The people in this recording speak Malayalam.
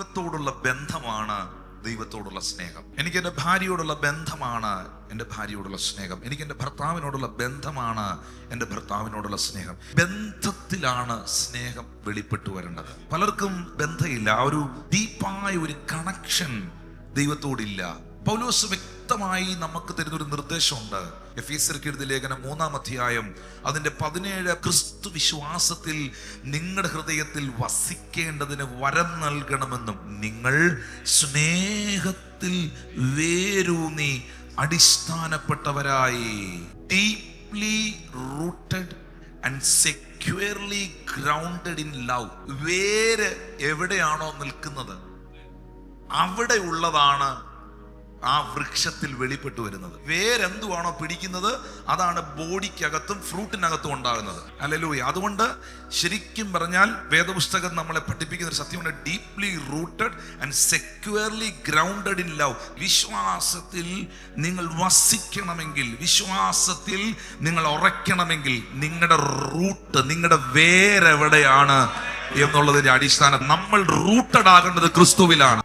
ദൈവത്തോടുള്ള ബന്ധമാണ് ദൈവത്തോടുള്ള സ്നേഹം. എനിക്ക് എന്റെ ഭാര്യയോടുള്ള ബന്ധമാണ് എന്റെ ഭാര്യയോടുള്ള സ്നേഹം. എനിക്ക് എന്റെ ഭർത്താവിനോടുള്ള ബന്ധമാണ് എന്റെ ഭർത്താവിനോടുള്ള സ്നേഹം. ബന്ധത്തിലാണ് സ്നേഹം വെളിപ്പെട്ടു വരേണ്ടത് പലർക്കും ബന്ധമില്ല. ഒരു ഡീപ്പായ ഒരു കണക്ഷൻ ദൈവത്തോടില്ല. പൗലോസ് വ്യക്തമായി നമുക്ക് തരുന്നൊരു നിർദ്ദേശമുണ്ട്. എഫീസർക്ക് കീഴുതി ലേഖനം മൂന്നാം അധ്യായം അതിന്റെ പതിനേഴ് ക്രിസ്തു വിശ്വാസത്തിൽ നിങ്ങളുടെ ഹൃദയത്തിൽ വസിക്കേണ്ടതിന് വരം നൽകണമെന്നും നിങ്ങൾ സ്നേഹത്തിൽ വേരൂന്നി അടിസ്ഥാനപ്പെട്ടവരായി. Deeply rooted and securely grounded in love വേര് എവിടെയാണോ നിൽക്കുന്നത്? അവിടെ ഉള്ളതാണ് ആ വൃക്ഷത്തിൽ വെളിപ്പെട്ടു വരുന്നത്. വേരെന്തുവാണോ പിടിക്കുന്നത്? അതാണ് ബോഡിക്കകത്തും ഫ്രൂട്ടിനകത്തും ഉണ്ടാകുന്നത്. അല്ലലൂയ അതുകൊണ്ട് ശരിക്കും പറഞ്ഞാൽ വേദപുസ്തകം നമ്മളെ പഠിപ്പിക്കുന്ന ഒരു സത്യമാണ് deeply rooted and securely grounded in love വിശ്വാസത്തിൽ നിങ്ങൾ വസിക്കണമെങ്കിൽ വിശ്വാസത്തിൽ നിങ്ങൾ ഉറയ്ക്കണമെങ്കിൽ നിങ്ങളുടെ റൂട്ട് നിങ്ങളുടെ വേരെവിടെയാണ് എന്നുള്ളതിന്റെ അടിസ്ഥാനം നമ്മൾ റൂട്ടഡ് ആകേണ്ടത് ക്രിസ്തുവിലാണ്.